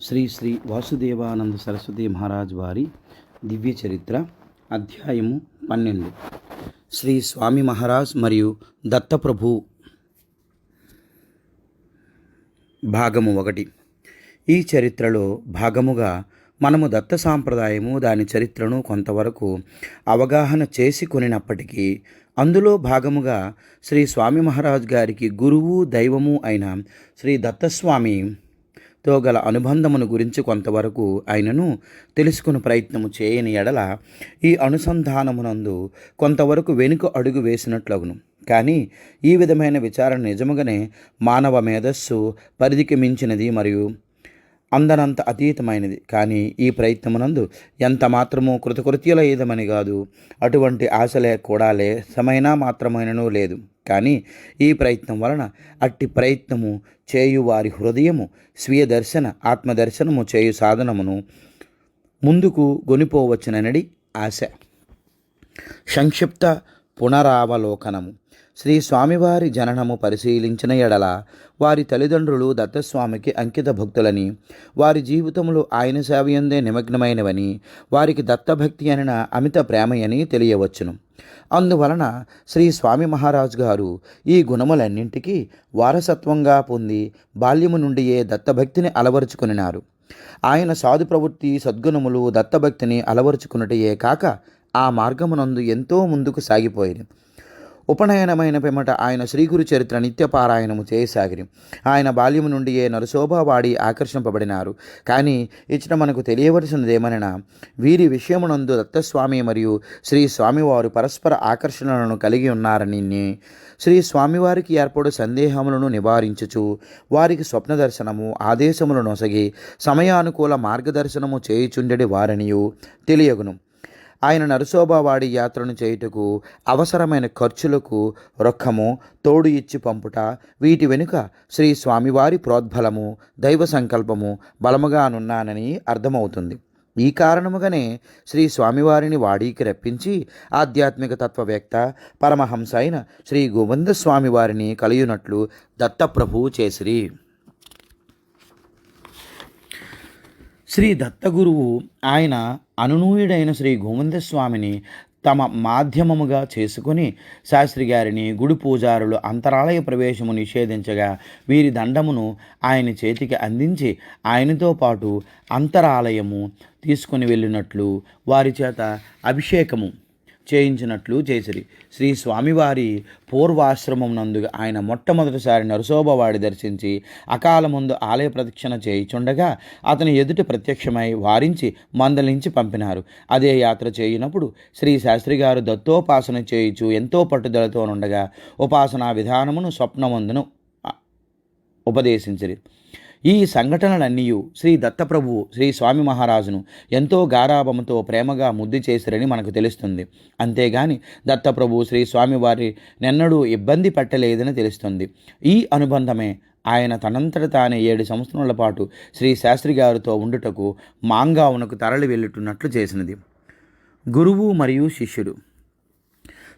శ్రీ శ్రీ వాసుదేవానంద సరస్వతి మహారాజ్ వారి దివ్య చరిత్ర అధ్యాయము పన్నెండు. శ్రీ స్వామి మహారాజ్ మరియు దత్తప్రభు భాగము ఒకటి. ఈ చరిత్రలో భాగముగా మనము దత్త సాంప్రదాయము దాని చరిత్రను కొంతవరకు అవగాహన చేసి కొనినప్పటికీ అందులో భాగముగా శ్రీ స్వామి మహారాజ్ గారికి గురువు దైవము అయిన శ్రీ దత్తస్వామి తో గల అనుబంధమును గురించి కొంతవరకు ఆయనను తెలుసుకుని ప్రయత్నము చేయని ఎడల ఈ అనుసంధానమునందు కొంతవరకు వెనుక అడుగు వేసినట్లగును. కానీ ఈ విధమైన విచారణ నిజముగానే మానవ మేధస్సు పరిధికి మించినది మరియు అందనంత అతీతమైనది. కానీ ఈ ప్రయత్నమునందు ఎంత మాత్రము కృతకృత్యులయ్యదమని కాదు అటువంటి ఆశలే కూడా లే సమైనా మాత్రమైనను లేదు. కానీ ఈ ప్రయత్నం వలన అట్టి ప్రయత్నము చేయు వారి హృదయము స్వీయ దర్శన ఆత్మదర్శనము చేయు సాధనమును ముందుకు గొనిపోవచ్చుననడి ఆశ. సంక్షిప్త పునరావలోకనము. శ్రీ స్వామివారి జననము పరిశీలించిన ఎడల వారి తల్లిదండ్రులు దత్తస్వామికి అంకిత భక్తులని వారి జీవితంలో ఆయన సేవయందే నిమగ్నమైనవని వారికి దత్తభక్తి అనిన అమిత ప్రేమయని తెలియవచ్చును. అందువలన శ్రీ స్వామి మహారాజు గారు ఈ గుణములన్నింటికీ వారసత్వంగా పొంది బాల్యము నుండియే దత్తభక్తిని అలవరుచుకునినారు. ఆయన సాధు ప్రవృత్తి సద్గుణములు దత్తభక్తిని అలవరుచుకున్నటయే కాక ఆ మార్గమునందు ఎంతో ముందుకు సాగిపోయింది ఉపనయనమైన పిమ్మట ఆయన శ్రీగురు చరిత్ర నిత్యపారాయణము చేయసాగిరి ఆయన బాల్యము నుండియే నరశోభావాడి ఆకర్షింపబడినారు. కానీ ఇచ్చిన మనకు తెలియవలసినదేమనగా వీరి విషయమునందు దత్తస్వామి మరియు శ్రీ స్వామివారు పరస్పర ఆకర్షణలను కలిగి ఉన్నారని శ్రీ స్వామివారికి ఏర్పడు సందేహములను నివారించుచు వారికి స్వప్న దర్శనము ఆదేశములు నొసగి సమయానుకూల మార్గదర్శనము చేయుచుండెడి వారనియు తెలియగును. ఆయన నరసోబావాడి యాత్రను చేయుటకు అవసరమైన ఖర్చులకు రొక్కము తోడు ఇచ్చి పంపుట వీటి వెనుక శ్రీ స్వామివారి ప్రోద్బలము దైవ సంకల్పము బలముగానున్నానని అర్థమవుతుంది. ఈ కారణముగానే శ్రీ స్వామివారిని వాడికి రప్పించి ఆధ్యాత్మిక తత్వవేత్త పరమహంస అయిన శ్రీ గోవింద స్వామివారిని కలియునట్లు దత్తప్రభువు చేసిరి. శ్రీ దత్తగురువు ఆయన అనునూయుడైన శ్రీ గోవిందస్వామిని తమ మాధ్యమముగా చేసుకుని శాస్త్రి గారిని గుడి పూజారులు అంతరాలయ ప్రవేశము నిషేధించగా వీరి దండమును ఆయన చేతికి అందించి ఆయనతో పాటు అంతరాలయము తీసుకుని వెళ్ళినట్లు వారి చేత అభిషేకము. చేయించినట్లు చేసిరి. శ్రీ స్వామివారి పూర్వాశ్రమం నందు ఆయన మొట్టమొదటిసారి నరసోబవాడి దర్శించి అకాల ముందు ఆలయ ప్రదక్షిణ చేయిచుండగా అతని ఎదుట ప్రత్యక్షమై వారించి మందలించి పంపినారు. అదే యాత్ర చేయినప్పుడు శ్రీ శాస్త్రి గారు దత్తోపాసన చేయుచు ఎంతో పట్టుదలతో ఉండగా ఉపాసనా విధానమును స్వప్నమందును ఉపదేశించిరి. ఈ సంఘటనలన్నీ శ్రీ దత్తప్రభువు శ్రీ స్వామి మహారాజును ఎంతో గారాభముతో ప్రేమగా ముద్దు చేసిరని మనకు తెలుస్తుంది. అంతేగాని దత్తప్రభు శ్రీ స్వామివారి నెన్నడూ ఇబ్బంది పెట్టలేదని తెలుస్తుంది. ఈ అనుబంధమే ఆయన తనంతట తానే ఏడు సంవత్సరాల పాటు శ్రీ శాస్త్రి గారితో ఉండుటకు మాంగావునకు తరలి వెళ్ళుతున్నట్లు చేసినది. గురువు మరియు శిష్యుడు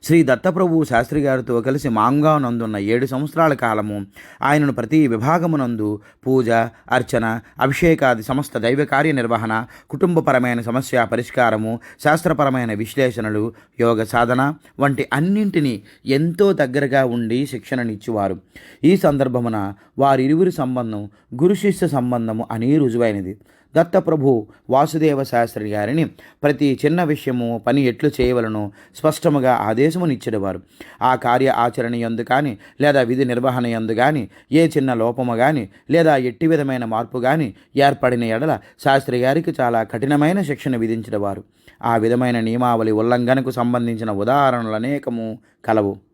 శ్రీ దత్తప్రభు శాస్త్రి గారితో కలిసి మాంగానందున్న ఏడు సంవత్సరాల కాలము ఆయనను ప్రతి విభాగమునందు పూజ అర్చన అభిషేకాది సమస్త దైవ కార్య నిర్వహణ కుటుంబపరమైన సమస్య పరిష్కారము శాస్త్రపరమైన విశ్లేషణలు యోగ సాధన వంటి అన్నింటినీ ఎంతో దగ్గరగా ఉండి శిక్షణనిచ్చేవారు. ఈ సందర్భమున వారిరువురి సంబంధం గురు శిష్య సంబంధము అని రుజువైనది. దత్తప్రభు వాసుదేవ శాస్త్రి గారిని ప్రతి చిన్న విషయము పని ఎట్లు చేయవలను స్పష్టముగా ఆదేశమునిచ్చేవారు ఆ కార్య ఆచరణ ఎందు కానీ లేదా విధి నిర్వహణ ఎందు కానీ ఏ చిన్న లోపము కానీ లేదా ఎట్టి విధమైన మార్పు కానీ ఏర్పడిన ఎడల శాస్త్రి గారికి చాలా కఠినమైన శిక్షణ విధించేవారు. ఆ విధమైన నియమావళి ఉల్లంఘనకు సంబంధించిన ఉదాహరణలు అనేకము కలవు.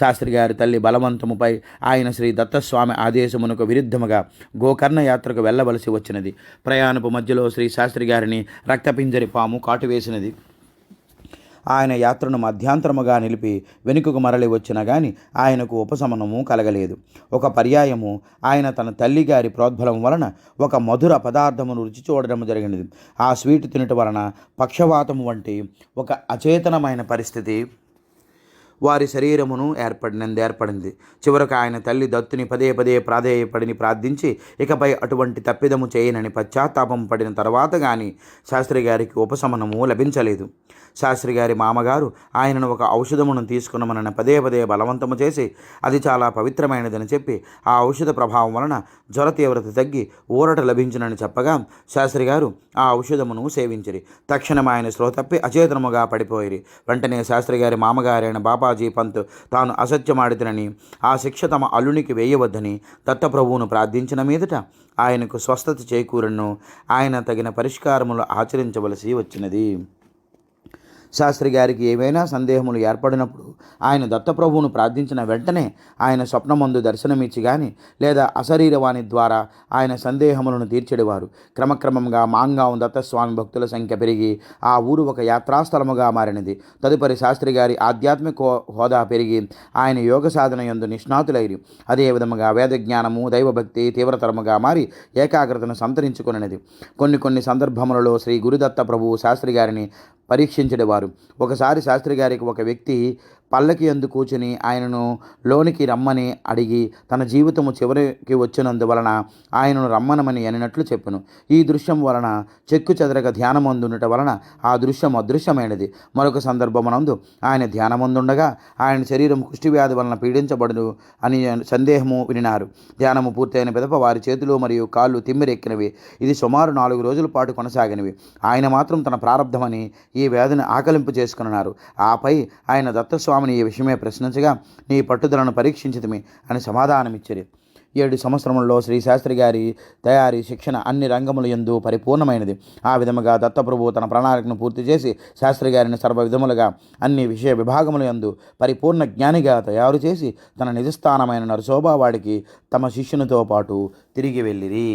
శాస్త్రి గారి తల్లి బలవంతముపై ఆయన శ్రీ దత్తస్వామి ఆదేశమునకు విరుద్ధముగా గోకర్ణ యాత్రకు వెళ్ళవలసి వచ్చినది. ప్రయాణపు మధ్యలో శ్రీ శాస్త్రి గారిని రక్తపింజరి పాము కాటువేసినది ఆయన యాత్రను మధ్యాంతరముగా నిలిపి వెనుకకు మరలి వచ్చినా గాని ఆయనకు ఉపశమనము కలగలేదు. ఒక పర్యాయము ఆయన తన తల్లి గారి ప్రోద్బలం వలన ఒక మధుర పదార్థమును రుచి చూడడం జరిగినది. ఆ స్వీట్ తినటం వలన పక్షవాతము వంటి ఒక అచేతనమైన పరిస్థితి వారి శరీరమును ఏర్పడినంది ఏర్పడింది. చివరకు ఆయన తల్లి దత్తుని పదే పదే ప్రాధేయపడిని ప్రార్థించి ఇకపై అటువంటి తప్పిదము చేయనని పశ్చాత్తాపం పడిన తర్వాత కానీ శాస్త్రి గారికి ఉపశమనము లభించలేదు. శాస్త్రి గారి మామగారు ఆయనను ఒక ఔషధమును తీసుకున్నమనని పదే పదే బలవంతము చేసి అది చాలా పవిత్రమైనదని చెప్పి ఆ ఔషధ ప్రభావం వలన జ్వర తీవ్రత తగ్గి ఊరట లభించినని చెప్పగా శాస్త్రి గారు ఆ ఔషధమును సేవించిరి. తక్షణం ఆయన శ్రోతప్పి తప్పి అచేతనముగా పడిపోయిరి. వెంటనే శాస్త్రి గారి మామగారైన బాబాజీ పంత్ తాను అసత్యమాడితనని ఆ శిక్ష తమ అల్లునికి వేయవద్దని దత్తప్రభువును ప్రార్థించిన మీదట ఆయనకు స్వస్థత చేకూరను ఆయన తగిన పరిష్కారములు ఆచరించవలసి వచ్చినది. శాస్త్రి గారికి ఏవైనా సందేహములు ఏర్పడినప్పుడు ఆయన దత్తప్రభువును ప్రార్థించిన వెంటనే ఆయన స్వప్నమందు దర్శనమిచ్చి గాని లేదా అశరీరవాణి ద్వారా ఆయన సందేహములను తీర్చెడివారు. క్రమక్రమంగా మాంగాం దత్తస్వామి భక్తుల సంఖ్య పెరిగి ఆ ఊరు ఒక యాత్రాస్థలముగా మారినది. తదుపరి శాస్త్రి గారి ఆధ్యాత్మిక హోదా పెరిగి ఆయన యోగ సాధన యందు నిష్ణాతులైరి. అదే విధముగా వేద జ్ఞానము దైవభక్తి తీవ్రతరముగా మారి ఏకాగ్రతను సంతరించుకున్నది. కొన్ని కొన్ని సందర్భములలో శ్రీ గురుదత్త ప్రభువు శాస్త్రి గారిని పరీక్షించేవారు ఒకసారి శాస్త్రి గారికి ఒక వ్యక్తి పల్లకి ఎందు కూర్చుని ఆయనను లోనికి రమ్మని అడిగి తన జీవితము చివరికి వచ్చినందువలన ఆయనను రమ్మనమని అనినట్లు చెప్పెను. ఈ దృశ్యం వలన చెక్కు చెదరక ధ్యానమందుండట వలన ఆ దృశ్యం అదృశ్యమైనది. మరొక సందర్భమునందు ఆయన ధ్యానమందుండగా ఆయన శరీరం కుష్టివ్యాధి వలన పీడించబడును అని సందేహము వినినారు. ధ్యానము పూర్తయిన పిదప వారి చేతులు మరియు కాళ్ళు తిమ్మిరెక్కినవి. ఇది సుమారు నాలుగు రోజుల పాటు కొనసాగినవి. ఆయన మాత్రం తన ప్రారంధమని ఈ వ్యాధిని ఆకలింపు చేసుకున్నారు ఆపై ఆయన దత్తస్వామి దత్తస్వామిని ఈ విషయమే ప్రశ్నించగా నీ పట్టుదలను పరీక్షించితిమి అని సమాధానమిచ్చిరి. ఏడు సంవత్సరములలో శ్రీ శాస్త్రి గారి తయారీ శిక్షణ అన్ని రంగముల యందు పరిపూర్ణమైనది. ఆ విధముగా దత్తప్రభు తన ప్రణాళికను పూర్తి చేసి శాస్త్రి గారిని సర్వ విధములుగా అన్ని విషయ విభాగముల యందు పరిపూర్ణ జ్ఞానిగా తయారు చేసి తన నిజస్థానమైన నరసోబావాడికి తమ శిష్యునితో పాటు తిరిగి వెళ్ళిరి.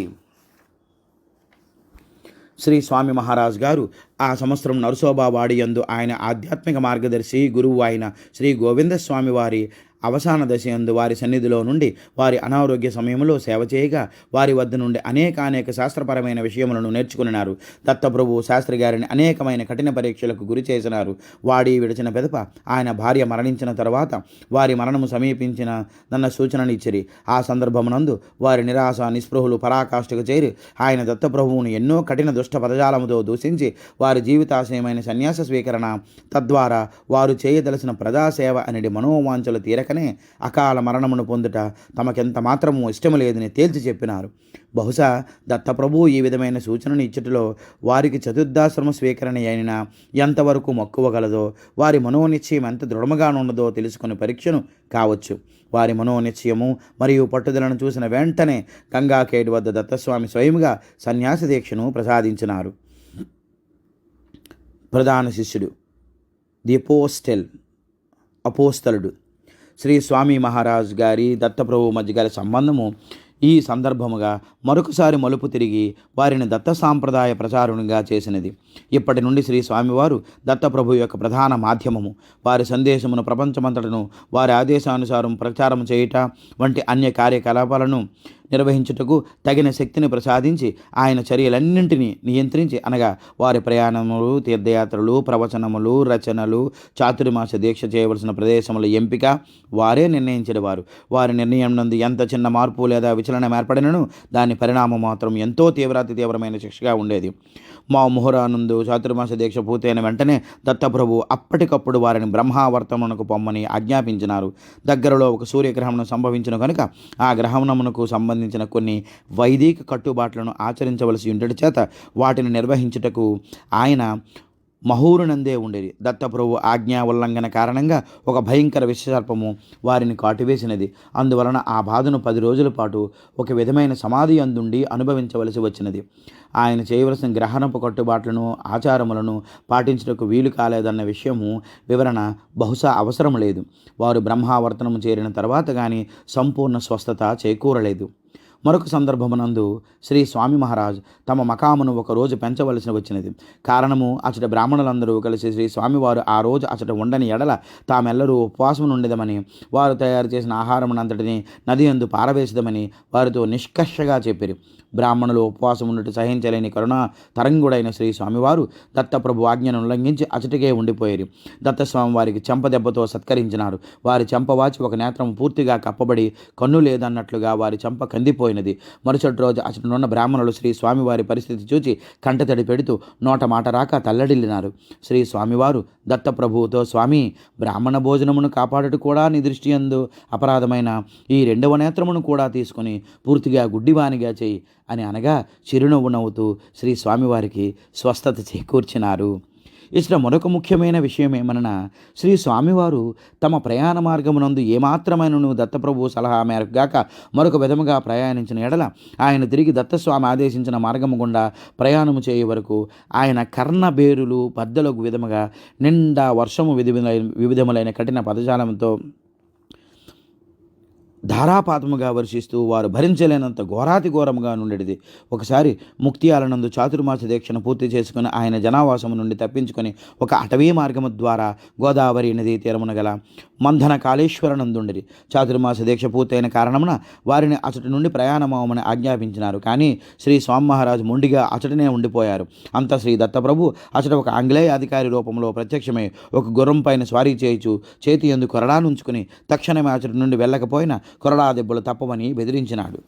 శ్రీ స్వామి మహారాజ్ గారు ఆ సంవత్సరం నరసోబా వాడి యందు ఆయన ఆధ్యాత్మిక మార్గదర్శి గురువు అయిన శ్రీ గోవిందస్వామి వారి అవసాన దశయందు వారి సన్నిధిలో నుండి వారి అనారోగ్య సమయంలో సేవ చేయగా వారి వద్ద నుండి అనేక అనేక శాస్త్రపరమైన విషయములను నేర్చుకున్నారు. దత్తప్రభు శాస్త్రి గారిని అనేకమైన కఠిన పరీక్షలకు గురి చేసినారు. వాడి విడిచిన పెదప ఆయన భార్య మరణించిన తర్వాత వారి మరణము సమీపించిన నన్న సూచననిచ్చిరి ఆ సందర్భమునందు వారి నిరాశ నిస్పృహులు పరాకాష్ఠకు చేరి ఆయన దత్తప్రభువును ఎన్నో కఠిన దుష్ట పదజాలముతో దూషించి వారి జీవితాశయమైన సన్యాస స్వీకరణ తద్వారా వారు చేయదలసిన ప్రజాసేవ అనేది మనోవాంఛలు తీరకనే అకాల మరణమును పొందుట తమకెంత మాత్రము ఇష్టము లేదని తేల్చి చెప్పినారు. బహుశా దత్తప్రభు ఈ విధమైన సూచనను ఇచ్చటలో వారికి చతుర్దాశ్రమ స్వీకరణ అయిన ఎంతవరకు మక్కువ గలదో వారి మనోనిశ్చయం ఎంత దృఢముగానున్నదో తెలుసుకునే పరీక్షను కావచ్చు. వారి మనోనిశ్చయము మరియు పట్టుదలను చూసిన వెంటనే గంగాఖేడ్ వద్ద దత్తస్వామి స్వయముగా సన్యాస దీక్షను ప్రసాదించినారు. ప్రధాన శిష్యుడు ది అపోస్టెల్ అపోస్తలుడు శ్రీ స్వామి మహారాజ్ గారి దత్తప్రభు మధ్య గారి సంబంధము ఈ సందర్భముగా మరొకసారి మలుపు తిరిగి వారిని దత్త సాంప్రదాయ ప్రచారునిగా చేసినది. ఇప్పటి నుండి శ్రీ స్వామివారు దత్తప్రభు యొక్క ప్రధాన మాధ్యమము. వారి సందేశమును ప్రపంచమంతటను వారి ఆదేశానుసారం ప్రచారం చేయుట వంటి అన్య కార్యకలాపాలను నిర్వహించుటకు తగిన శక్తిని ప్రసాదించి ఆయన చర్యలన్నింటినీ నియంత్రించి అనగా వారి ప్రయాణములు తీర్థయాత్రలు ప్రవచనములు రచనలు చాతుర్మాస దీక్ష చేయవలసిన ప్రదేశముల ఎంపిక వారే నిర్ణయించేవారు. వారి నిర్ణయం నందు ఎంత చిన్న మార్పు లేదా విచలనం ఏర్పడినను దాని పరిణామం మాత్రం ఎంతో తీవ్రాతి తీవ్రమైన శిక్షగా ఉండేది. మా ముహురానందు చాతుర్మాస దీక్ష పూర్తయిన వెంటనే దత్తప్రభు అప్పటికప్పుడు వారిని బ్రహ్మావర్తమునకు పొమ్మని ఆజ్ఞాపించినారు. దగ్గరలో ఒక సూర్యగ్రహణం సంభవించిన కనుక ఆ గ్రహణమునకు సంబంధించిన కొన్ని వైదిక కట్టుబాట్లను ఆచరించవలసి ఉండటి చేత వాటిని నిర్వహించుటకు ఆయన మహూరునందే ఉండేది. దత్తప్రభు ఆజ్ఞా ఉల్లంఘన కారణంగా ఒక భయంకర విషసర్పము వారిని కాటివేసినది. అందువలన ఆ బాధను పది రోజుల పాటు ఒక విధమైన సమాధి అందుండి అనుభవించవలసి వచ్చినది. ఆయన చేయవలసిన గ్రహణపు కట్టుబాట్లను ఆచారములను పాటించుటకు వీలు కాలేదన్న విషయము వివరణ బహుశా అవసరం లేదు. వారు బ్రహ్మావర్తనము చేరిన తర్వాత కానీ సంపూర్ణ స్వస్థత చేకూరలేదు. మరొక సందర్భమునందు శ్రీ స్వామి మహారాజ్ తమ మకామును ఒక రోజు పెంచవలసిన వచ్చినది. కారణము అచట బ్రాహ్మణులందరూ కలిసి శ్రీ స్వామివారు ఆ రోజు అచట ఉండని ఎడల తామెల్లరూ ఉపవాసం ఉండేదమని వారు తయారు చేసిన ఆహారమునంతటిని నది అందు పారవేసదమని వారితో నిష్కర్షగా చెప్పారు. బ్రాహ్మణులు ఉపవాసం ఉన్నట్టు సహించలేని కరుణ తరంగుడైన శ్రీ స్వామివారు దత్తప్రభు ఆజ్ఞను ఉల్లంఘించి అచటికే ఉండిపోయారు. దత్తస్వామి వారికి చెంప దెబ్బతో సత్కరించినారు. వారి చెంపవాచి ఒక నేత్రం పూర్తిగా కప్పబడి కన్ను లేదన్నట్లుగా వారి చెంప కందిపోయినది మరుసటి రోజు అతనున్న బ్రాహ్మణులు శ్రీ స్వామివారి పరిస్థితి చూచి కంటతడి పెడుతూ నోట మాట రాక తల్లడిల్లినారు. శ్రీ స్వామివారు దత్తప్రభువుతో స్వామి బ్రాహ్మణ భోజనమును కాపాడుట కూడా నీ దృష్టి ఎందు అపరాధమైన? ఈ రెండవ నేత్రమును కూడా తీసుకుని పూర్తిగా గుడ్డివానిగా చేయి అని అనగా చిరునవ్వు నవ్వుతూ శ్రీ స్వామివారికి స్వస్థత చేకూర్చినారు. ఇచ్చిన మరొక ముఖ్యమైన విషయం ఏమనగా శ్రీ స్వామివారు తమ ప్రయాణ మార్గమునందు ఏమాత్రమైనను దత్తప్రభు సలహా మేరకు గాక మరొక విధముగా ప్రయాణించిన ఎడల ఆయన తిరిగి దత్తస్వామి ఆదేశించిన మార్గము గుండా ప్రయాణము చేయ వరకు ఆయన కర్ణబేరులు బద్దలకు విధముగా నిండా వర్షము వివిధములైన వివిధములైన కఠిన పదజాలంతో ధారాపాతముగా వర్షిస్తూ వారు భరించలేనంత ఘోరాతి ఘోరముగా నుండేది ఒకసారి ముక్తియాలనందు చాతుర్మాస దీక్షను పూర్తి చేసుకుని ఆయన జనావాసము నుండి తప్పించుకొని ఒక అటవీ మార్గము ద్వారా గోదావరి నదీ తీరమున గల మంధన కాళేశ్వరనందుండిరి చాతుర్మాస దీక్ష పూర్తయిన కారణమున వారిని అచటి నుండి ప్రయాణమవమని ఆజ్ఞాపించినారు. కానీ శ్రీ స్వామి మహారాజు మొండిగా అచటనే ఉండిపోయారు. అంత శ్రీ దత్తప్రభు అచట ఒక ఆంగ్లేయ అధికారి రూపంలో ప్రత్యక్షమై ఒక గుర్రం పైన స్వారీ చేయుచు చేతి ఎందు కొరడానుంచుకుని తక్షణమే అచటి నుండి వెళ్ళకపోయినా కొరడా దెబ్బలు తప్పవని బెదిరించినాడు.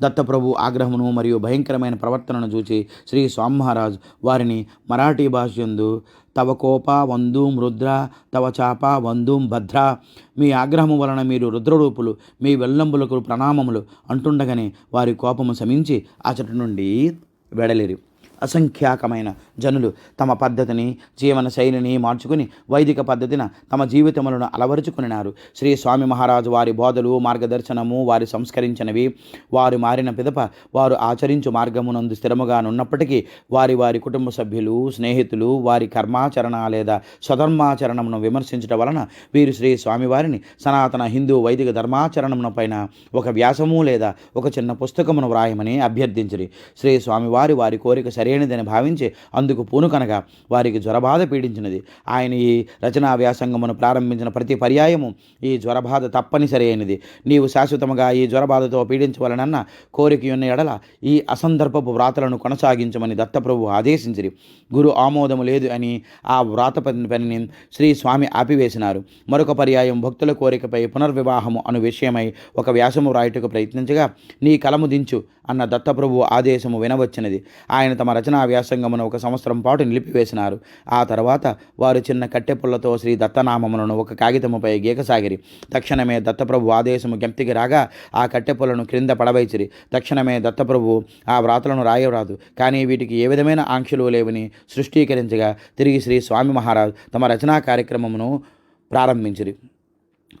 దత్తప్రభు ఆగ్రహమును మరియు భయంకరమైన ప్రవర్తనను చూచి శ్రీ స్వామిమహారాజ్ వారిని మరాఠీ భాషయందు తవ కోప వందూం రుద్ర తవ చాప వందూం భద్ర మీ ఆగ్రహము వలన మీరు రుద్రరూపులు మీ వెల్లంబులకు ప్రణామములు అంటుండగానే వారి కోపము శమించి అచటి నుండి వెడలేరు. అసంఖ్యాకమైన జనులు తమ పద్ధతిని జీవన శైలిని మార్చుకుని వైదిక పద్ధతిన తమ జీవితములను అలవరుచుకున్నారు. శ్రీ స్వామి మహారాజు వారి బోధలు మార్గదర్శనము వారి సంస్కరించినవి. వారు మారిన పిదప వారు ఆచరించు మార్గమునందు స్థిరముగా నున్నప్పటికీ వారి వారి కుటుంబ సభ్యులు స్నేహితులు వారి కర్మాచరణ లేదా స్వధర్మాచరణమును విమర్శించడం వలన వీరు శ్రీ స్వామివారిని సనాతన హిందూ వైదిక ధర్మాచరణమున పైన ఒక వ్యాసము లేదా ఒక చిన్న పుస్తకమును వ్రాయమని అభ్యర్థించిరి. శ్రీ స్వామివారి వారి కోరిక లేనిదని భావించి అందుకు పూనుకనగా వారికి జ్వరబాధ పీడించినది. ఆయన ఈ రచనా వ్యాసంగమును ప్రారంభించిన ప్రతి పర్యాయము ఈ జ్వరబాధ తప్పనిసరి అయినది. నీవు శాశ్వతముగా ఈ జ్వరబాధతో పీడించవలనన్న కోరిక ఉన్న ఎడల ఈ అసందర్భపు వ్రాతలను కొనసాగించమని దత్తప్రభు ఆదేశించిరి. గురు ఆమోదము లేదు అని ఆ వ్రాత పని పనిని శ్రీ స్వామి ఆపివేసినారు. మరొక పర్యాయం భక్తుల కోరికపై పునర్వివాహము అను విషయమై ఒక వ్యాసము వ్రాయుటకు ప్రయత్నించగా నీ కలము దించు అన్న దత్తప్రభు ఆదేశము వినవచ్చినది. ఆయన తమ రచనా వ్యాసంగమును ఒక సంవత్సరం పాటు నిలిపివేసినారు. ఆ తర్వాత వారు చిన్న కట్టెపుల్లతో శ్రీ దత్తనామములను ఒక కాగితముపై గీకసాగిరి. తక్షణమే దత్తప్రభు ఆదేశము జ్ఞప్తికి రాగా ఆ కట్టెపుల్లను క్రింద పడవైచిరి తక్షణమే దత్తప్రభు ఆ వ్రాతలను రాయరాదు. కానీ వీటికి ఏ విధమైన ఆంక్షలు లేవని సృష్టీకరించగా తిరిగి శ్రీ స్వామి మహారాజ్ తమ రచనా కార్యక్రమమును ప్రారంభించిరి.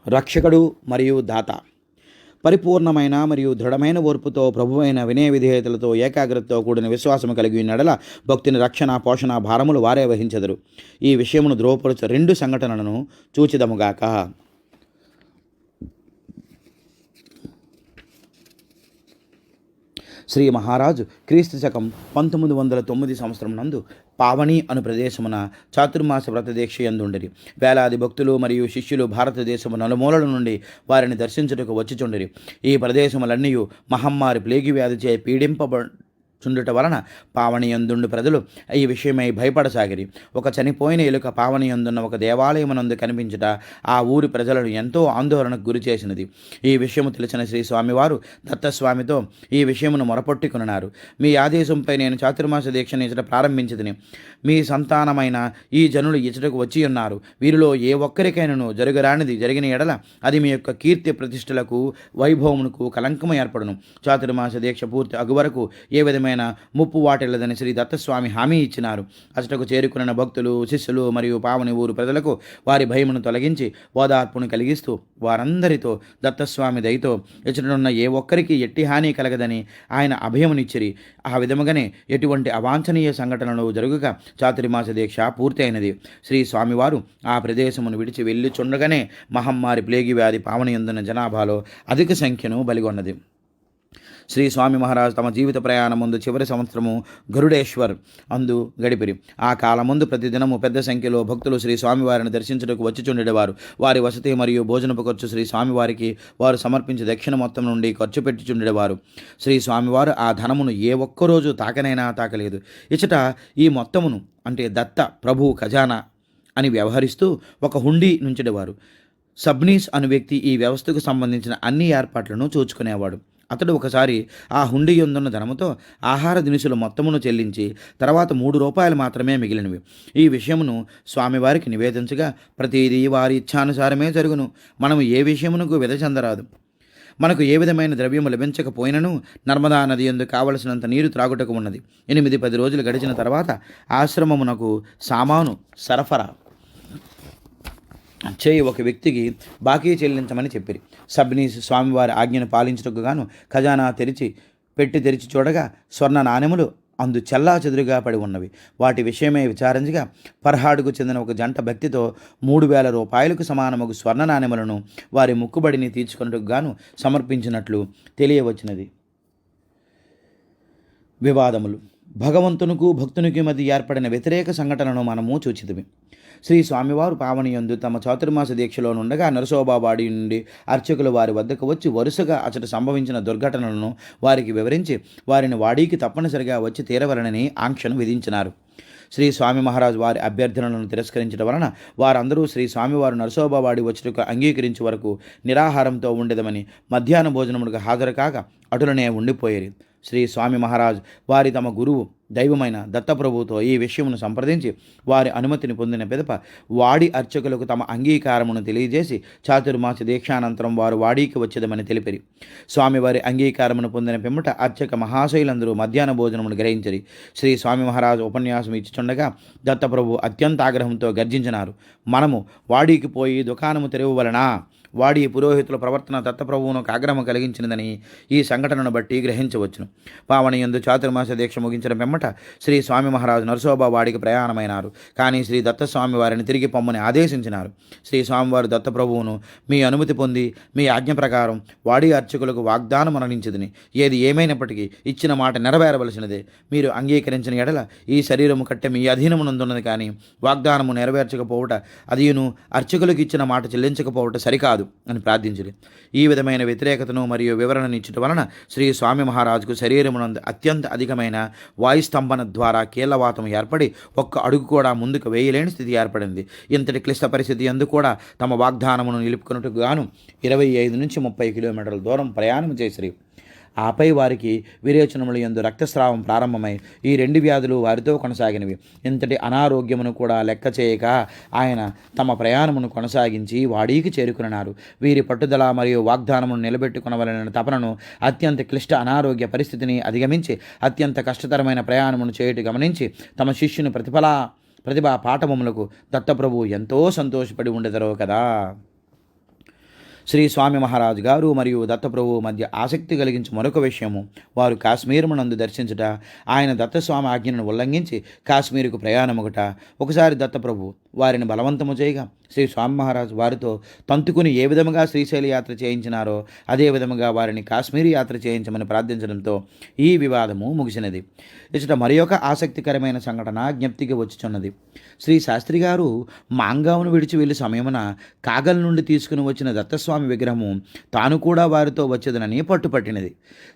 రక్షకుడు మరియు దాత పరిపూర్ణమైన మరియు దృఢమైన ఓర్పుతో ప్రభువైన వినయ విధేయతలతో ఏకాగ్రతతో కూడిన విశ్వాసము కలిగి నడల భక్తిని రక్షణ పోషణ భారములు వారే వహించెదరు. ఈ విషయమును ధ్రువపరచు రెండు సంఘటనలను చూచిదముగాక శ్రీ మహారాజు క్రీస్తు శకం పంతొమ్మిది వందల తొమ్మిది సంవత్సరం నందు పావని అను ప్రదేశమున చాతుర్మాస వ్రత దీక్ష ఎందుండరి వేలాది భక్తులు మరియు శిష్యులు భారతదేశము నలుమూలల నుండి వారిని దర్శించుటకు వచ్చిచుండరి. ఈ ప్రదేశములన్నీ మహమ్మారి ప్లేగి వ్యాధిచే పీడింపబ చుండుట వలన పావనియందుండు ప్రజలు ఈ విషయమై భయపడసాగిరి. ఒక చనిపోయిన ఎలుక పావనియందున్న ఒక దేవాలయమునందు కనిపించుట ఆ ఊరి ప్రజలను ఎంతో ఆందోళనకు గురి చేసినది. ఈ విషయము తెలిసిన శ్రీ స్వామివారు దత్తస్వామితో ఈ విషయమును మొరపొట్టుకున్నారు. మీ ఆదేశంపై నేను చాతుర్మాస దీక్షను ఇచ్చట ప్రారంభించదని మీ సంతానమైన ఈ జనులు ఇచ్చటకు వచ్చి ఉన్నారు. వీరిలో ఏ ఒక్కరికైనాను జరగరానిది జరిగిన ఎడల అది మీ యొక్క కీర్తి ప్రతిష్టలకు వైభవమునకు కలంకము ఏర్పడును. చాతుర్మాస దీక్ష పూర్తి అగు వరకు ఏ విధమైన ముప్పు వాటిల్లదని శ్రీ దత్తస్వామి హామీ ఇచ్చినారు. అచటకు చేరుకున్న భక్తులు శిష్యులు మరియు పావని ఊరు ప్రజలకు వారి భయమును తొలగించి ఓదార్పును కలిగిస్తూ వారందరితో దత్తస్వామి దయతో ఇచ్చటనున్న ఏ ఒక్కరికి ఎట్టి హాని కలగదని ఆయన అభయమునిచ్చిరి. ఆ విధముగానే ఎటువంటి అవాంఛనీయ సంఘటనలు జరుగుగా చాతుర్మాస దీక్ష పూర్తయినది. శ్రీ స్వామివారు ఆ ప్రదేశమును విడిచి వెళ్ళిచుండగానే మహమ్మారి ప్లేగి వ్యాధి పావని ఎందున్న జనాభాలో అధిక సంఖ్యను బలిగొన్నది. శ్రీ స్వామి మహారాజ్ తమ జీవిత ప్రయాణం ముందు చివరి సంవత్సరము గరుడేశ్వర్ అందు గడిపిరి. ఆ కాలముందు ప్రతిదినము పెద్ద సంఖ్యలో భక్తులు శ్రీ స్వామివారిని దర్శించుటకు వచ్చి చుండేవారు వారి వసతి మరియు భోజనపు ఖర్చు శ్రీ స్వామివారికి వారు సమర్పించి దక్షిణ మొత్తం నుండి ఖర్చు పెట్టి చుండేవారు శ్రీ స్వామివారు ఆ ధనమును ఏ ఒక్కరోజు తాకనైనా తాకలేదు. ఇచట ఈ మొత్తమును అంటే దత్త ప్రభు ఖజానా అని వ్యవహరిస్తూ ఒక హుండీ నుంచెడేవారు. సబ్నీస్ అను వ్యక్తి ఈ వ్యవస్థకు సంబంధించిన అన్ని ఏర్పాట్లను చూచుకునేవాడు. అతడు ఒకసారి ఆ హుండీ ఎందున్న ధనముతో ఆహార దినుసులు మొత్తమును చెల్లించి తర్వాత మూడు రూపాయలు మాత్రమే మిగిలినవి. ఈ విషయమును స్వామివారికి నివేదించగా ప్రతిదీ వారి ఇచ్ఛానుసారమే జరుగును. మనము ఏ విషయమునకు చెందరాదు మనకు ఏ విధమైన ద్రవ్యము లభించకపోయినను నర్మదా నది ఎందు కావలసినంత నీరు త్రాగుటకు ఉన్నది. ఎనిమిది పది రోజులు గడిచిన తర్వాత ఆశ్రమమునకు సామాను సరఫరా. చేయి ఒక వ్యక్తికి బాకీ చెల్లించమని చెప్పిరి. సబ్నీస్ స్వామివారి ఆజ్ఞను పాలించుటకు గాను ఖజానా తెరిచి పెట్టి తెరిచి చూడగా స్వర్ణ నాణెములు అందు చెల్లా చెదురుగా పడి ఉన్నవి. వాటి విషయమే విచారించగా పర్హాడుకు చెందిన ఒక జంట భక్తితో మూడు వేల రూపాయలకు సమానమగు స్వర్ణ నాణెములను వారి ముక్కుబడిని తీర్చుకున్నట్టుకు గాను సమర్పించినట్లు తెలియవచ్చినది. వివాదములు. భగవంతునికి భక్తునికి మధ్య ఏర్పడిన వ్యతిరేక సంఘటనను మనము చూచితివి శ్రీ స్వామివారు పావనియందు తమ చాతుర్మాస దీక్షలో నుండగా నరసోబాబాడి నుండి అర్చకులు వారి వద్దకు వచ్చి వరుసగా అచట సంభవించిన దుర్ఘటనలను వారికి వివరించి వారిని వాడికి తప్పనిసరిగా వచ్చి తీరవలనని ఆంక్షను విధించినారు. శ్రీ స్వామి మహారాజు వారి అభ్యర్థనలను తిరస్కరించడం వలన వారందరూ శ్రీ స్వామివారు నరసోబాబాడి వచ్చుటకు అంగీకరించే వరకు నిరాహారంతో ఉండేదమని మధ్యాహ్న భోజనములకు హాజరు కాక అటులనే ఉండిపోయేది శ్రీ స్వామి మహారాజ్ వారి తమ గురువు దైవమైన దత్తప్రభుతో ఈ విషయమును సంప్రదించి వారి అనుమతిని పొందిన పిదప వాడి అర్చకులకు తమ అంగీకారమును తెలియజేసి చాతుర్మాస దీక్షానంతరం వారు వాడికి వచ్చేదమని తెలిపిరి. స్వామివారి అంగీకారమును పొందిన పిమ్మట అర్చక మహాశైలందరూ మధ్యాహ్న భోజనమును గ్రహించరి. శ్రీ స్వామి మహారాజు ఉపన్యాసం ఇచ్చుచుండగా దత్తప్రభు అత్యంత ఆగ్రహంతో గర్జించినారు. మనము వాడికి పోయి దుకాణము తెరవలనా వాడి పురోహితుల ప్రవర్తన దత్తప్రభువును ఆగ్రహం కలిగించినదని ఈ సంఘటనను బట్టి గ్రహించవచ్చును. పావని ఎందు చాతుర్మాస దీక్ష ముగించిన పిమ్మట శ్రీ స్వామి మహారాజు నరసోబా వాడికి ప్రయాణమైనారు. కానీ శ్రీ దత్తస్వామి వారిని తిరిగి పొమ్మని ఆదేశించినారు. శ్రీ స్వామివారు దత్తప్రభువును మీ అనుమతి పొంది మీ ఆజ్ఞ ప్రకారం వాడి అర్చకులకు వాగ్దానం మరణించదని ఏది ఏమైనప్పటికీ ఇచ్చిన మాట నెరవేరవలసినదే. మీరు అంగీకరించిన ఎడల ఈ శరీరము కట్టె మీ అధీనమునందున్నది కానీ వాగ్దానము నెరవేర్చకపోవట అదియును అర్చకులకు ఇచ్చిన మాట చెల్లించకపోవట సరికాదు. అని ప్రార్థించింది ఈ విధమైన వ్యతిరేకతను మరియు వివరణనిచ్చుట వలన శ్రీ స్వామి మహారాజుకు శరీరమునందు అత్యంత అధికమైన వాయుస్తంభన ద్వారా కీలవాతం ఏర్పడి ఒక్క అడుగు కూడా ముందుకు వేయలేని స్థితి ఏర్పడింది. ఇంతటి క్లిష్ట పరిస్థితి అందు కూడా తమ వాగ్దానమును నిలుపుకున్నట్టుగాను ఇరవై ఐదు నుంచి ముప్పై కిలోమీటర్ల దూరం ప్రయాణం చేసిరి. ఆపై వారికి విరేచనములు ఎందు రక్తస్రావం ప్రారంభమై ఈ రెండు వ్యాధులు వారితో కొనసాగినవి. ఇంతటి అనారోగ్యమును కూడా లెక్క చేయక ఆయన తమ ప్రయాణమును కొనసాగించి వాడీకి చేరుకున్నారు. వీరి పట్టుదల మరియు వాగ్దానమును నిలబెట్టుకునవలన తపనను అత్యంత క్లిష్ట అనారోగ్య పరిస్థితిని అధిగమించి అత్యంత కష్టతరమైన ప్రయాణమును చేయుట గమనించి తమ శిష్యుని ప్రతిఫల ప్రతిభా పాఠములకు దత్తప్రభు ఎంతో సంతోషపడి ఉండెదరో కదా? శ్రీ స్వామి మహారాజు గారు మరియు దత్తప్రభువు మధ్య ఆసక్తి కలిగించి మరొక విషయము. వారు కాశ్మీరమునందు దర్శించుట ఆయన దత్తస్వామి ఆజ్ఞను ఉల్లంఘించి కాశ్మీరుకు ప్రయాణముగట. ఒకసారి దత్తప్రభు వారిని బలవంతము చేయగా శ్రీ స్వామి మహారాజు వారితో తంతుకుని ఏ విధముగా శ్రీశైల యాత్ర చేయించినారో అదే విధముగా వారిని కాశ్మీర్ యాత్ర చేయించమని ప్రార్థించడంతో ఈ వివాదము ముగిసినది. ఇచ్చట మరి ఆసక్తికరమైన సంఘటన జ్ఞప్తికి వచ్చుచున్నది. శ్రీ శాస్త్రి గారు మాంగావును విడిచి వెళ్ళి సమయమున కాగల్ నుండి తీసుకుని వచ్చిన దత్తస్వామి స్వామి విగ్రహము తాను కూడా వారితో వచ్చేదనని పట్టుపట్టినది.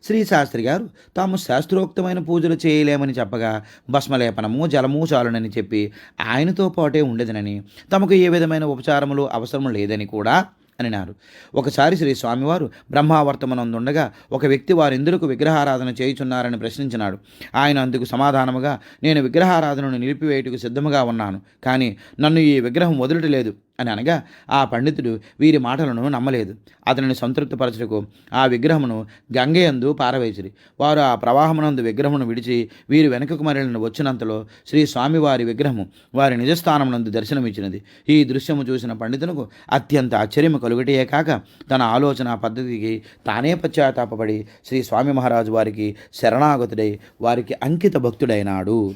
శ్రీ శాస్త్రి గారు తాము శాస్త్రోక్తమైన పూజలు చేయలేమని చెప్పగా భస్మలేపనము జలము చాలునని చెప్పి ఆయనతో పాటే ఉండేదనని తమకు ఏ విధమైన ఉపచారములు అవసరం లేదని కూడా అనినారు. ఒకసారి శ్రీ స్వామివారు బ్రహ్మావర్తమనందుండగా ఒక వ్యక్తి వారిందరకు విగ్రహారాధన చేయుచున్నారని ప్రశ్నించినాడు. ఆయన అందుకు సమాధానముగా నేను విగ్రహారాధనను నిలిపివేయుటకు సిద్ధముగా ఉన్నాను కానీ నన్ను ఈ విగ్రహం వదలటలేదు. అని అనగా ఆ పండితుడు వీరి మాటలను నమ్మలేదు. అతనిని సంతృప్తిపరచుటకు ఆ విగ్రహమును గంగయందు పారవేసిరి. వారు ఆ ప్రవాహమునందు విగ్రహమును విడిచి వీరు వెనుకకు మరలిన వచ్చినంతలో శ్రీ స్వామివారి విగ్రహము వారి నిజస్థానమునందు దర్శనమిచ్చినది. ఈ దృశ్యము చూసిన పండితునకు అత్యంత ఆశ్చర్యము కలుగుటే కాక తన ఆలోచన పద్ధతికి తానే పశ్చాత్తాపడి శ్రీ స్వామి మహారాజు వారికి శరణాగతుడై వారికి అంకిత భక్తుడైనాడు.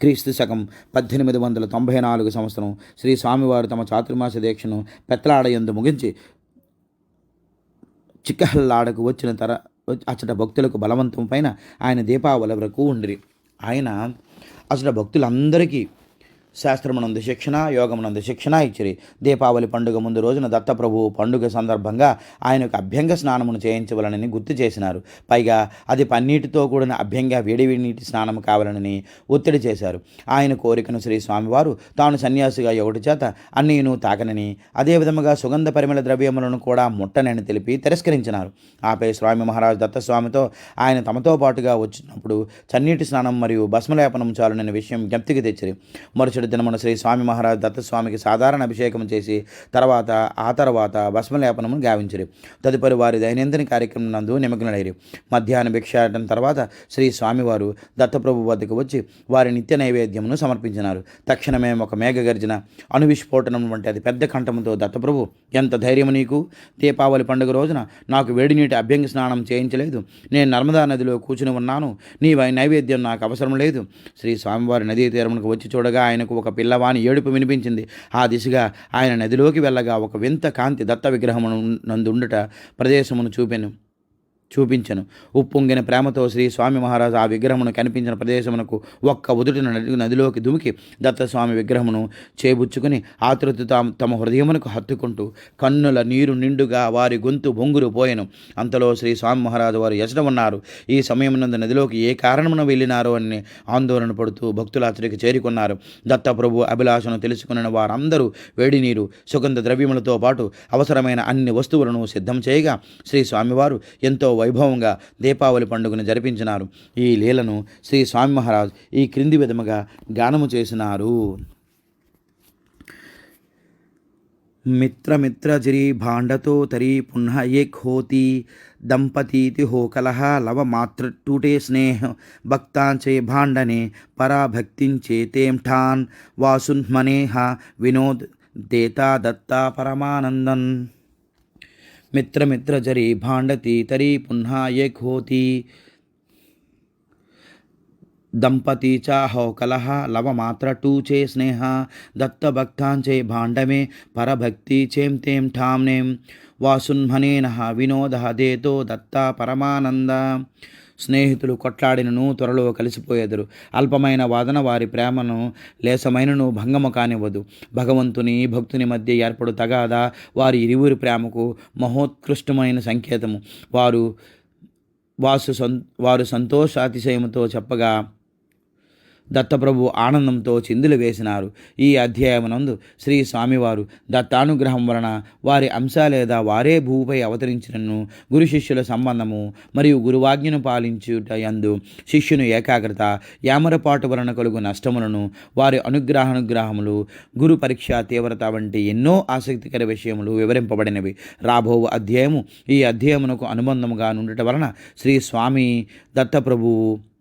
క్రీస్తు శకం పద్దెనిమిది వందల తొంభై నాలుగు సంవత్సరం శ్రీ స్వామివారు తమ చాతుర్మాస దీక్షను పెత్తలాడయందు ముగించి చిక్కహల్లాడకు వచ్చిన తర అచ్చట భక్తులకు బలవంతం పైన ఆయన దీపావళి వరకు ఉండిరి. ఆయన అసలు భక్తులందరికీ శాస్త్రమునందు శిక్షణ యోగమునందు శిక్షణ ఇచ్చిరి. దీపావళి పండుగ ముందు రోజున దత్తప్రభువు పండుగ సందర్భంగా ఆయనకు అభ్యంగ స్నానమును చేయించవలనని గుర్తు చేసినారు. పైగా అది పన్నీటితో కూడిన అభ్యంగ వేడివేడి నీటి స్నానం కావాలని ఒత్తిడి చేశారు. ఆయన కోరికను శ్రీ స్వామివారు తాను సన్యాసిగా ఒకటి చేత అన్నీను తాకనని అదే విధముగా సుగంధ పరిమళ ద్రవ్యములను కూడా ముట్టనని తెలిపి తిరస్కరించినారు. ఆపై స్వామి మహారాజు దత్తస్వామితో ఆయన తమతో పాటుగా వచ్చినప్పుడు చన్నీటి స్నానం మరియు భస్మలేపనం చాలునని విషయం జ్ఞప్తికి తెచ్చిరి. మరుసటి దినమున శ్రీ స్వామి మహారాజ్ దత్తస్వామికి సాధారణ అభిషేకం చేసి తర్వాత ఆ తర్వాత భస్మలేపనమును గావించరు. తదుపరి వారి దైనందిన కార్యక్రమం నందు నిమగ్నలైరి. మధ్యాహ్న భిక్షాటం తర్వాత శ్రీ స్వామివారు దత్తప్రభు వద్దకు వచ్చి వారి నిత్య నైవేద్యమును సమర్పించినారు. తక్షణమే ఒక మేఘగర్జన అణువిస్ఫోటనం వంటి అది పెద్ద కంఠముతో దత్తప్రభు ఎంత ధైర్యము నీకు? దీపావళి పండుగ రోజున నాకు వేడి నీటి అభ్యంగ స్నానం చేయించలేదు. నేను నర్మదా నదిలో కూర్చుని ఉన్నాను. నీ వై- నైవేద్యం నాకు అవసరం లేదు శ్రీ స్వామివారి నదీ తీరమునకు వచ్చి చూడగా ఆయనకు ఒక పిల్లవాని ఏడుపు వినిపించింది. ఆ దిశగా ఆయన నదిలోకి వెళ్ళగా ఒక వింత కాంతి దత్త విగ్రహమును నందుండుట ప్రదేశమును చూపెను. చూపించను. ఉప్పొంగిన ప్రేమతో శ్రీ స్వామి మహారాజు ఆ విగ్రహమును కనిపించిన ప్రదేశమునకు ఒక్క ఉదుటిన నది నదిలోకి దుమికి దత్తస్వామి విగ్రహమును చేబుచ్చుకుని ఆతృత తాము తమ హృదయమునకు హత్తుకుంటూ కన్నుల నీరు నిండుగా వారి గొంతు బొంగురు పోయెను. అంతలో శ్రీ స్వామి మహారాజు వారు ఎసట ఉన్నారు ఈ సమయమునందు నదిలోకి ఏ కారణమున వెళ్ళినారో అని ఆందోళన పడుతూ భక్తుల అతడికి చేరుకున్నారు. దత్తప్రభు అభిలాషను తెలుసుకున్న వారందరూ వేడి నీరు సుగంధ ద్రవ్యములతో పాటు అవసరమైన అన్ని వస్తువులను సిద్ధం చేయగా శ్రీ స్వామివారు ఎంతో వైభవంగా దీపావళి పండుగను జరిపించినారు. ఈ లీలను శ్రీ స్వామి మహారాజ్ ఈ క్రింది విధముగా గానము చేసినారు. మిత్రమిత్రజిరి భాండతో తరి పునః ఏక్ హోతి దంపతీతి హోకలహ లవ మాతృటూటే స్నేహ భక్తాంచే భాండనే పరాభక్తించే తేంఠాన్ వాసున్మనేహ వినోద్ దేతా దత్తా పరమానందన్. मित्रमित्रजरी भाण्डति तरी पुनः एक होती दंपती चाहो कलह लव मात्र टूचे स्नेह दत्त भक्तांचे भाण्डमे परभक्ति चेम तेम ठाम्नेम वासुन्मनेन వినోద దేతో దత్త పరమానంద స్నేహితులు కొట్లాడినను త్వరలో కలిసిపోయేదరు. అల్పమైన వాదన వారి ప్రేమను లేసమైనను భంగము కానివ్వదు. భగవంతుని భక్తుని మధ్య ఏర్పడు తగాదా వారి ఇరువురి ప్రేమకు మహోత్కృష్టమైన సంకేతము. వారు వాసు సం వారు సంతోషాతిశయముతో చెప్పగా దత్తప్రభు ఆనందంతో చిందులు వేసినారు. ఈ అధ్యాయమునందు శ్రీ స్వామివారు దత్తానుగ్రహం వలన వారి అంశ లేదా వారే భూపై అవతరించినను గురు శిష్యుల సంబంధము మరియు గురువాజ్ఞను పాలించుట యందు శిష్యుని ఏకాగ్రత యామరపాటు వలన కలుగు నష్టములను వారి అనుగ్రహానుగ్రహములు గురు పరీక్ష తీవ్రత వంటి ఎన్నో ఆసక్తికర విషయములు వివరింపబడినవి. రాబో అధ్యాయము ఈ అధ్యాయమునకు అనుబంధముగా నుండటం వలన శ్రీ స్వామి దత్తప్రభువు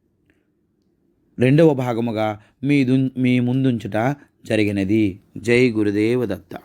రెండవ భాగముగా మీ మీ ముందుంచుట జరిగినది. జై గురుదేవ దత్త